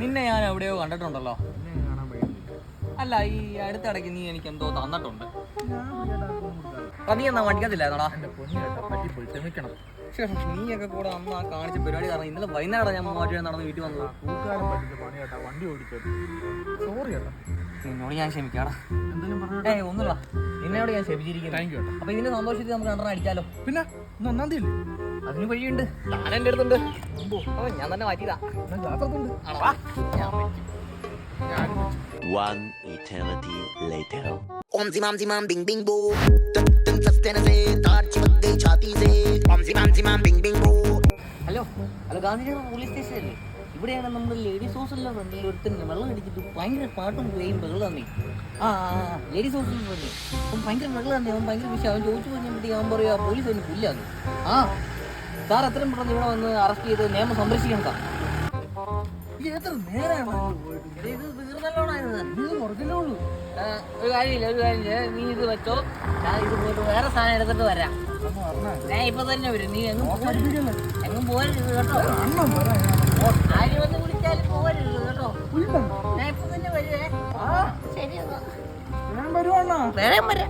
നിന്നെ ഞാൻ എവിടെയോ കണ്ടിട്ടുണ്ടല്ലോ. അല്ല ഈ അടുത്തിടയ്ക്ക് നീ എനിക്ക് എന്തോ തന്നിട്ടുണ്ട്. നീ എന്നാ പക്ഷേ നീയൊക്കെ കൂടെ അന്ന് ആ കാണിച്ച പരിപാടി കാരണം ഇന്നലെ വൈകുന്നേരം ഞാൻ മാറ്റി നടന്ന് വീട്ടിൽ വന്നത്. വണ്ടി സോറി നിന്നോട് ഞാൻ ക്ഷമിക്കാടാ. ഏയ് ഒന്നുമില്ല. നിന്നോട് ഞാൻ ക്ഷമിച്ചിരിക്കുന്നു. അപ്പൊ ഇതിന്റെ സന്തോഷത്തിൽ നമുക്ക് രണ്ടെണ്ണം അടിച്ചാലോ? പിന്നെ ഒന്നാം തീയതി അതിന് വഴിയുണ്ട് താൻ എന്റെ അടുത്തുണ്ട്. ഞാൻ തന്നെ മാറ്റിയതാ. One eternity later. Hello hello Gandhinagar police സ്റ്റേഷനല്ലേ ഇവിടെയാണ് നമ്മൾ ലേഡീസ് ഹോസ്റ്റലിലെ ഫ്രണ്ടിൽ ഒരുത്തന്നെ വെള്ളം അടിച്ചിട്ട് ഭയങ്കര പാട്ടും പോയി ബഹളം തന്നെ. ആ ലേഡീസ് ഹോസ്റ്റലിൽ ഫ്രണ്ടിൽ അപ്പം ഭയങ്കര ബഹളം തന്നെ. അവൻ ഭയങ്കര വിഷയം. അവൻ ചോദിച്ചു കഴിഞ്ഞപ്പോഴത്തേക്ക് അവൻ പറയുക പോലീസ് അവന് പുല്ലാണ് ആ സാർ എത്രയും പെട്ടെന്ന് ഇവിടെ വന്ന് അറസ്റ്റ് ചെയ്ത് നിയമം സംരക്ഷിക്കണം സാർ. ഇത് എത്ര നേരമാണ് ഇത് തീർന്നല്ലോണായിരുന്നു ഇത് കുറച്ചല്ലേ ഉള്ളൂ. ആ, ഒരു കാര്യമില്ല ഒരു കാര്യമില്ല. നീ ഇത് വെച്ചോ. ഞാൻ ഇത് പോയിട്ട് വേറെ സാധനം എടുത്തിട്ട് വരാം. ഞാൻ ഇപ്പൊ തന്നെ വരും. നീ എങ്ങും പഠിപ്പിക്കല്ലേ എങ്ങും പോരരുത് കേട്ടോ. അണ്ണം പറയാ ആര് വന്ന് വിളിച്ചാലും പോരരുത് കേട്ടോ. ഇല്ല ഞാൻ ഇപ്പൊ തന്നെ വരുവേ. ആ. ശരി എന്നാ. ഞാൻ വരുവാണ്ണാ വേറെ വരാം.